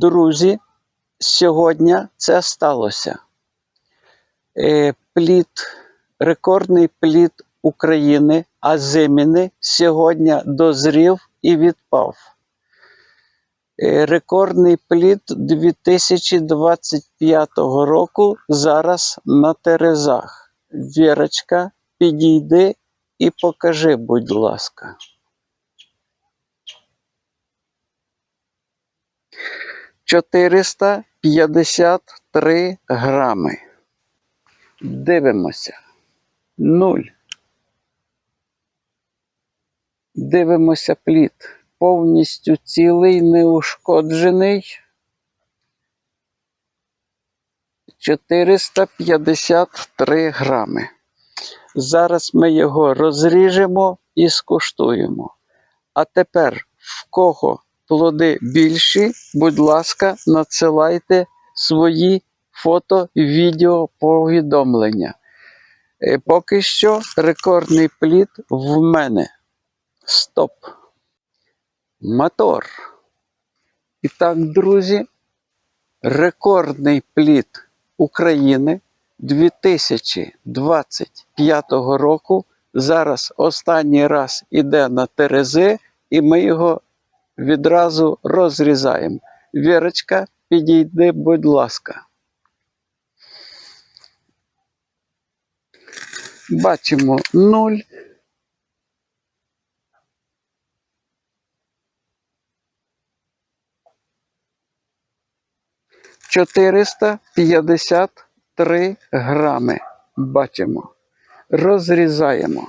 Друзі, сьогодні це сталося. Е, Плід, рекордний плід України Азиміни сьогодні дозрів і відпав. Е, Рекордний плід 2025 року зараз на Терезах. Вірочка, підійди і покажи, будь ласка. Чотириста п'ятдесят три грами. Дивимося. Нуль. Дивимося плід. Повністю цілий, неушкоджений. 453 грами. Зараз ми його розріжемо і скуштуємо. А тепер, в кого плоди більші, будь ласка, надсилайте свої фото, відео, повідомлення. Е, Поки що рекордний плід в мене. Стоп. Мотор. І так, друзі, рекордний плід України 2025 року. Зараз останній раз іде на Терези, і ми його відразу розрізаємо. Вірочка, підійди, будь ласка. Бачимо 0. Чотириста п'ятдесят три грами. Бачимо. Розрізаємо.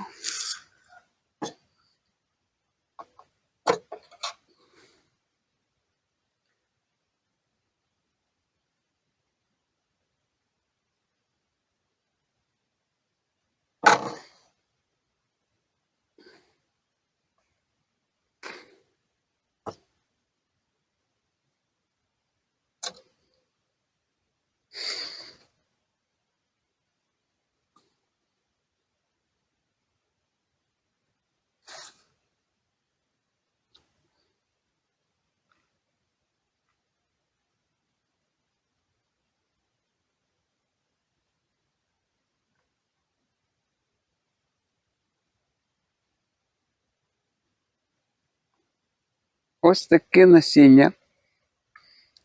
Ось таке насіння.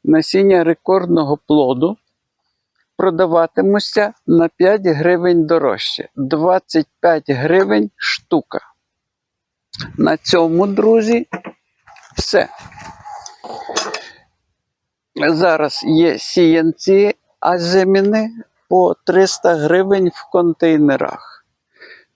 Насіння рекордного плоду продаватимуться на 5 гривень дорожче. 25 гривень штука. На цьому, друзі, все. Зараз є сіянці азиміни по 300 гривень в контейнерах.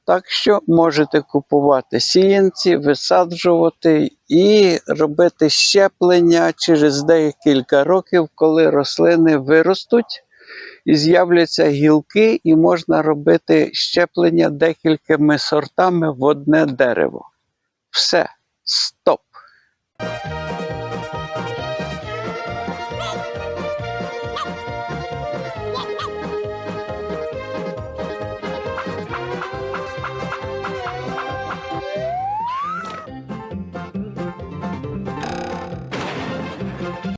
Так що можете купувати сіянці, висаджувати і робити щеплення через декілька років, коли рослини виростуть і з'являться гілки, і можна робити щеплення декількома сортами в одне дерево. Все, стоп.